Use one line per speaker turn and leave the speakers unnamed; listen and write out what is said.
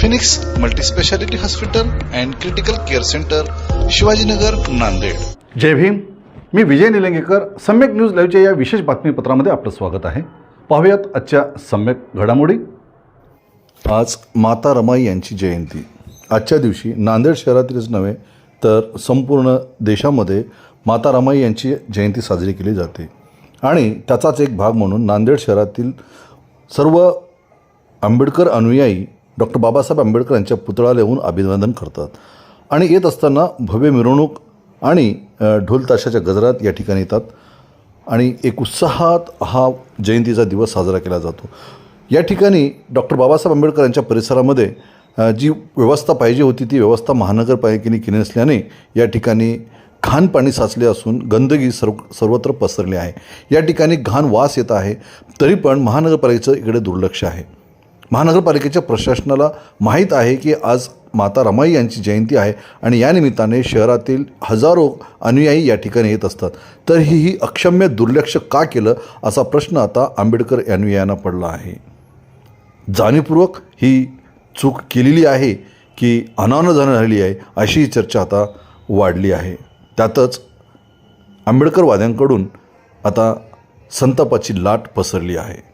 Phoenix multispeciality hospital and critical care centre Shivajinagar Nanded.
जय भीम. मी Vijay Nilangekar. Samyak news लाईव्हच्या या विशेष बातमीपत्रामध्ये आपलं स्वागत आहे. पाहूयात आजच्या सम्यक घडामोडी. आज माता रमाई यांची जयंती. आजच्या दिवशी नांदेड शहरातीलच नव्हे तर संपूर्ण देशामध्ये माता रमाई यांची जयंती साजरी केली जाते. आणि त्याचाच एक भाग म्हणून नांदेड शहरातील सर्व आंबेडकर अनुयायी डॉक्टर बाबासाहेब आंबेडकर यांच्या पुतळ्याला येऊन अभिवादन करतात. आणि येत असताना भव्य मिरवणूक आणि ढोलताशाच्या ढोल ताशाच्या गजरात या ठिकाणी येतात. आणि एक उत्साहात हा जयंतीचा दिवस साजरा केला जातो. या ठिकाणी डॉक्टर बाबासाहेब आंबेडकर यांच्या परिसरामध्ये जी व्यवस्था पाहिजे होती ती व्यवस्था महानगरपालिकेने केली नसल्याने या ठिकाणी घाण पाणी साचले असून गंदगी सर्व सर्वत्र पसरली आहे. या ठिकाणी घाण वास येत आहे. तरी पण महानगरपालिकेचं इकडे दुर्लक्ष आहे. महानगरपालिकेच्या प्रशासनाला माहीत आहे की आज माता रमाई यांची जयंती आहे आणि या निमित्ताने शहरातील हजारो अनुयायी या ठिकाणी येत असतात. तर ही ही अक्षम्य दुर्लक्ष का केलं असा प्रश्न आता आंबेडकर अनुयायांना पडला आहे. जाणीवपूर्वक ही चूक केलेली आहे की अनावधान झाली आहे अशी ही चर्चा आता वाढली आहे. त्यातच आंबेडकरवाद्यांकडून आता संतापाची लाट पसरली आहे.